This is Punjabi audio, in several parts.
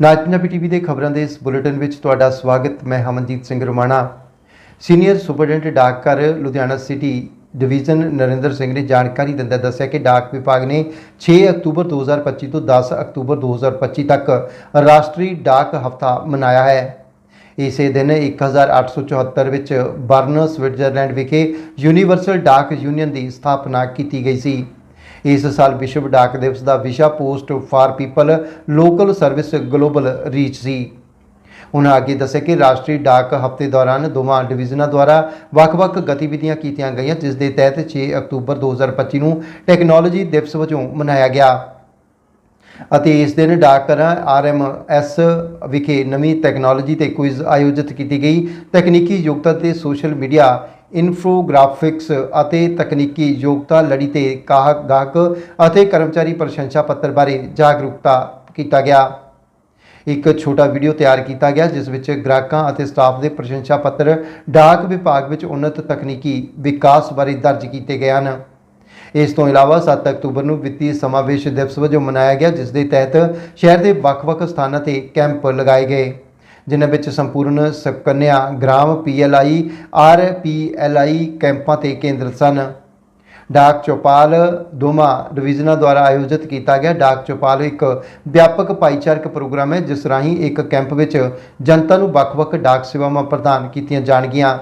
ਨਾਜ ਪੰਜਾਬੀ ਟੀਵੀ ਦੇ ਖਬਰਾਂ ਦੇ ਇਸ ਬੁਲੇਟਿਨ ਵਿੱਚ ਤੁਹਾਡਾ ਸਵਾਗਤ। ਮੈਂ ਹਮਨਜੀਤ ਸਿੰਘ ਰਮਾਣਾ। ਸੀਨੀਅਰ ਸੁਪਰਡੈਂਟ ਡਾਕਘਰ ਲੁਧਿਆਣਾ ਸਿਟੀ ਡਿਵੀਜ਼ਨ ਨਰਿੰਦਰ ਸਿੰਘ ਨੇ ਜਾਣਕਾਰੀ ਦਿੰਦਾ ਦੱਸਿਆ ਕਿ ਡਾਕ ਵਿਭਾਗ ਨੇ 6 ਅਕਤੂਬਰ 2025 ਤੋਂ 10 ਅਕਤੂਬਰ 2025 ਤੱਕ ਰਾਸ਼ਟਰੀ ਡਾਕ ਹਫ਼ਤਾ ਮਨਾਇਆ ਹੈ। ਇਸੇ ਦਿਨ 1874 ਵਿੱਚ ਬਰਨ ਸਵਿਟਜ਼ਰਲੈਂਡ ਵਿਖੇ ਯੂਨੀਵਰਸਲ ਡਾਕ ਯੂਨੀਅਨ ਦੀ ਸਥਾਪਨਾ ਕੀਤੀ ਗਈ ਸੀ। ਇਸ ਸਾਲ ਵਿਸ਼ਵ ਡਾਕ ਦਿਵਸ ਦਾ ਵਿਸ਼ਾ post for people local service global reach ਸੀ। ਉਹਨਾਂ ਅੱਗੇ ਦੱਸਿਆ ਕਿ ਰਾਸ਼ਟਰੀ ਡਾਕ ਹਫ਼ਤੇ ਦੌਰਾਨ ਦੋਵਾਂ ਡਿਵੀਜ਼ਨਾਂ ਦੁਆਰਾ ਵੱਖ-ਵੱਖ ਗਤੀਵਿਧੀਆਂ ਕੀਤੀਆਂ ਗਈਆਂ, ਜਿਸ ਦੇ ਤਹਿਤ 6 ਅਕਤੂਬਰ 2025 ਨੂੰ ਟੈਕਨੋਲੋਜੀ ਦਿਵਸ ਵਜੋਂ ਮਨਾਇਆ ਗਿਆ। ਅਤੇ ਇਸ ਦਿਨ ਡਾਕਘਰਾਂ ਆਰਐਮਐਸ ਵਿਖੇ ਨਵੀਂ ਟੈਕਨੋਲੋਜੀ ਤੇ ਕੁਇਜ਼ ਆਯੋਜਿਤ ਕੀਤੀ ਗਈ। ਤਕਨੀਕੀ ਯੋਗਤਾ ਤੇ ਸੋਸ਼ਲ ਮੀਡੀਆ ਇਨਫੋਗ੍ਰਾਫਿਕਸ ਅਤੇ ਤਕਨੀਕੀ ਯੋਗਤਾ ਲੜੀ ਤੇ ਗਾਹਕ ਗਾਹਕ ਅਤੇ ਕਰਮਚਾਰੀ ਪ੍ਰਸ਼ੰਸਾ ਪੱਤਰ ਬਾਰੇ ਜਾਗਰੂਕਤਾ ਕੀਤਾ ਗਿਆ। ਇੱਕ ਛੋਟਾ ਵੀਡੀਓ ਤਿਆਰ ਕੀਤਾ ਗਿਆ, ਜਿਸ ਵਿੱਚ ਗ੍ਰਾਹਕਾਂ ਅਤੇ ਸਟਾਫ ਦੇ ਪ੍ਰਸ਼ੰਸਾ ਪੱਤਰ ਡਾਕ ਵਿਭਾਗ ਵਿੱਚ ਉન્નਤ ਤਕਨੀਕੀ ਵਿਕਾਸ ਬਾਰੇ ਦਰਜ ਕੀਤੇ ਗਏ ਹਨ। ਇਸ ਤੋਂ ਇਲਾਵਾ 7 ਅਕਤੂਬਰ ਨੂੰ ਵਿੱਤੀ ਸਮਾਵੇਸ਼ ਦਿਵਸ ਵਜੋਂ ਮਨਾਇਆ ਗਿਆ, ਜਿਸ ਦੇ ਤਹਿਤ ਸ਼ਹਿਰ ਦੇ ਵੱਖ-ਵੱਖ ਸਥਾਨਾਂ ਤੇ ਕੈਂਪ ਲਗਾਏ ਗਏ। ਜਿਨ੍ਹਾਂ ਵਿੱਚ ਸੰਪੂਰਨ ਸੁਕੰਨਿਆ ਗ੍ਰਾਮ ਪੀਐਲਆਈ, ਆਰਪੀਐਲਆਈ ਕੈਂਪਾਂ ਤੇ ਕੇਂਦਰਿਤ ਸਨ। ਡਾਕ ਚੌਪਾਲ ਦੋਮਾ ਡਿਵੀਜ਼ਨਾਂ ਦੁਆਰਾ ਆਯੋਜਿਤ ਕੀਤਾ ਗਿਆ ਡਾਕ ਚੌਪਾਲ ਇੱਕ ਵਿਆਪਕ ਭਾਈਚਾਰਕ ਪ੍ਰੋਗਰਾਮ ਹੈ, ਜਿਸ ਰਾਹੀਂ ਇੱਕ ਕੈਂਪ ਵਿੱਚ ਜਨਤਾ ਨੂੰ ਵੱਖ-ਵੱਖ ਡਾਕ ਸੇਵਾਵਾਂ ਪ੍ਰਦਾਨ ਕੀਤੀਆਂ ਜਾਣਗੀਆਂ।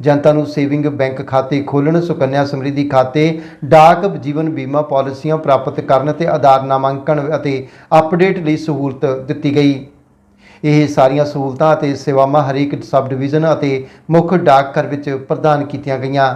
ਜਨਤਾ ਨੂੰ ਸੇਵਿੰਗ ਬੈਂਕ ਖਾਤੇ ਖੋਲ੍ਹਣ, ਸੁਕੰਨਿਆ ਸਮਰਿੱਧੀ ਖਾਤੇ, ਡਾਕ ਜੀਵਨ ਬੀਮਾ ਪਾਲਿਸੀਆਂ ਪ੍ਰਾਪਤ ਕਰਨ ਤੇ ਆਧਾਰ ਨਾਮਾਂਕਣ ਅਤੇ ਅਪਡੇਟ ਲਈ ਸਹੂਲਤ ਦਿੱਤੀ ਗਈ। ਇਹ ਸਾਰੀਆਂ ਸਹੂਲਤਾਂ ਅਤੇ ਸੇਵਾਵਾਂ ਹਰੇਕ ਸਬ ਡਿਵੀਜ਼ਨ ਅਤੇ ਮੁੱਖ ਡਾਕਘਰ ਵਿੱਚ ਪ੍ਰਦਾਨ ਕੀਤੀਆਂ ਗਈਆਂ।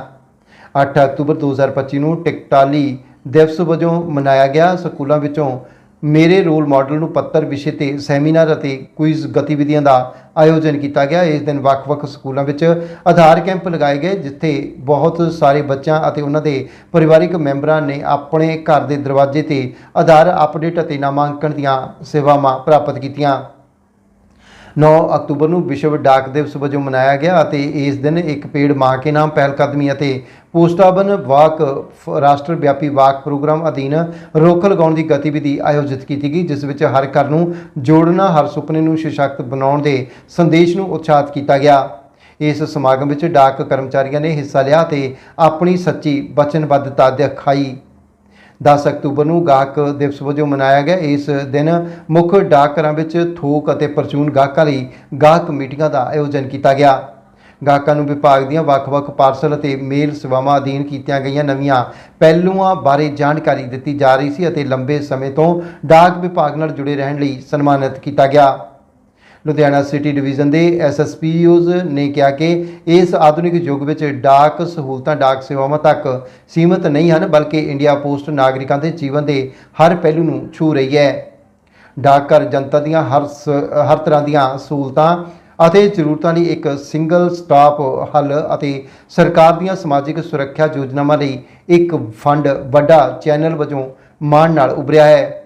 8 ਅਕਤੂਬਰ 2025 ਨੂੰ ਟਿਕਟਾਲੀ ਦਿਵਸ ਵਜੋਂ ਮਨਾਇਆ ਗਿਆ। ਸਕੂਲਾਂ ਵਿੱਚੋਂ ਮੇਰੇ ਰੋਲ ਮਾਡਲ ਨੂੰ ਪੱਤਰ ਵਿਸ਼ੇ ਤੇ ਸੈਮੀਨਾਰ ਅਤੇ ਕੁਇਜ਼ ਗਤੀਵਿਧੀਆਂ ਦਾ ਆਯੋਜਨ ਕੀਤਾ ਗਿਆ। ਇਸ ਦਿਨ ਵੱਖ-ਵੱਖ ਸਕੂਲਾਂ ਵਿੱਚ ਆਧਾਰ ਕੈਂਪ ਲਗਾਏ ਗਏ, ਜਿੱਥੇ ਬਹੁਤ ਸਾਰੇ ਬੱਚਿਆਂ ਅਤੇ ਉਹਨਾਂ ਦੇ ਪਰਿਵਾਰਿਕ ਮੈਂਬਰਾਂ ਨੇ ਆਪਣੇ ਘਰ ਦੇ ਦਰਵਾਜ਼ੇ ਤੇ ਆਧਾਰ ਅਪਡੇਟ ਅਤੇ ਨਾਮਾਂਕਣ ਦੀਆਂ ਸੇਵਾਵਾਂ ਪ੍ਰਾਪਤ ਕੀਤੀਆਂ। 9 ਅਕਤੂਬਰ ਨੂੰ ਵਿਸ਼ਵ ਡਾਕ ਦਿਵਸ ਵਜੋਂ ਮਨਾਇਆ ਗਿਆ ਅਤੇ ਇਸ ਦਿਨ ਇੱਕ ਪੇੜ ਮਾਂ ਕੇ ਨਾਮ ਪਹਿਲਕਦਮੀ ਅਤੇ ਪੋਸਟਾਬਨ ਵਾਕ ਫ- ਰਾਸ਼ਟਰ ਵਿਆਪੀ ਵਾਕ ਪ੍ਰੋਗਰਾਮ ਅਧੀਨ ਰੋਕ ਲਗਾਉਣ ਦੀ ਗਤੀਵਿਧੀ ਆਯੋਜਿਤ ਕੀਤੀ ਗਈ, ਜਿਸ ਵਿੱਚ ਹਰ ਘਰ ਨੂੰ ਜੋੜਨਾ, ਹਰ ਸੁਪਨੇ ਨੂੰ ਸਸ਼ਕਤ ਬਣਾਉਣ ਦੇ ਸੰਦੇਸ਼ ਨੂੰ ਉਤਸ਼ਾਹਿਤ ਕੀਤਾ ਗਿਆ। ਇਸ ਸਮਾਗਮ ਵਿੱਚ ਡਾਕ ਕਰਮਚਾਰੀਆਂ ਨੇ ਹਿੱਸਾ ਲਿਆ ਤੇ ਆਪਣੀ ਸੱਚੀ, ਵਚਨਬੱਧਤਾ ਦਿਖਾਈ। 10 ਅਕਤੂਬਰ ਨੂੰ ਗਾਹਕ ਦਿਵਸ ਵਜੋਂ ਮਨਾਇਆ ਗਿਆ। ਇਸ ਦਿਨ ਮੁੱਖ ਡਾਕਘਰਾਂ ਵਿੱਚ ਥੋਕ ਅਤੇ ਪਰਚੂਨ ਗਾਹਕਾਂ ਲਈ ਗਾਹਕ ਮੀਟਿੰਗਾਂ ਦਾ ਆਯੋਜਨ ਕੀਤਾ ਗਿਆ। ਗਾਹਕਾਂ ਨੂੰ ਵਿਭਾਗ ਦੀਆਂ ਵੱਖ-ਵੱਖ ਪਾਰਸਲ ਅਤੇ ਮੇਲ ਸੇਵਾਵਾਂ ਅਧੀਨ ਕੀਤੀਆਂ ਗਈਆਂ। ਨਵੀਆਂ ਪਹਿਲੂਆਂ ਬਾਰੇ ਜਾਣਕਾਰੀ ਦਿੱਤੀ ਜਾ ਰਹੀ ਸੀ ਅਤੇ ਲੰਬੇ ਸਮੇਂ ਤੋਂ ਡਾਕ ਵਿਭਾਗ ਨਾਲ ਜੁੜੇ ਰਹਿਣ ਲਈ ਸਨਮਾਨਿਤ ਕੀਤਾ ਗਿਆ। ਲੁਧਿਆਣਾ ਸਿਟੀ ਡਿਵੀਜ਼ਨ ਦੇ ਐਸਐਸਪੀਯੂਜ਼ ਨੇ ਕਿਹਾ ਕਿ ਇਸ ਆਧੁਨਿਕ ਯੁੱਗ ਵਿੱਚ ਡਾਕ ਸਹੂਲਤਾਂ, ਡਾਕ ਸੇਵਾਵਾਂ ਤੱਕ ਸੀਮਿਤ ਨਹੀਂ ਹਨ, ਬਲਕਿ ਇੰਡੀਆ ਪੋਸਟ ਨਾਗਰਿਕਾਂ ਦੇ ਜੀਵਨ ਦੇ ਹਰ ਪਹਿਲੂ ਨੂੰ ਛੂ ਰਹੀ ਹੈ। ਡਾਕਘਰ ਜਨਤਾ ਦੀਆਂ ਹਰ ਸ- ਹਰ ਤਰ੍ਹਾਂ ਦੀਆਂ ਸਹੂਲਤਾਂ ਅਤੇ ਜ਼ਰੂਰਤਾਂ ਲਈ ਇੱਕ ਸਿੰਗਲ ਸਟਾਪ ਹੱਲ ਅਤੇ ਸਰਕਾਰ ਦੀਆਂ ਸਮਾਜਿਕ ਸੁਰੱਖਿਆ ਯੋਜਨਾਵਾਂ ਲਈ ਇੱਕ ਫੰਡ ਵੱਡਾ ਚੈਨਲ ਵਜੋਂ ਮਾਣ ਨਾਲ ਉਭਰਿਆ ਹੈ।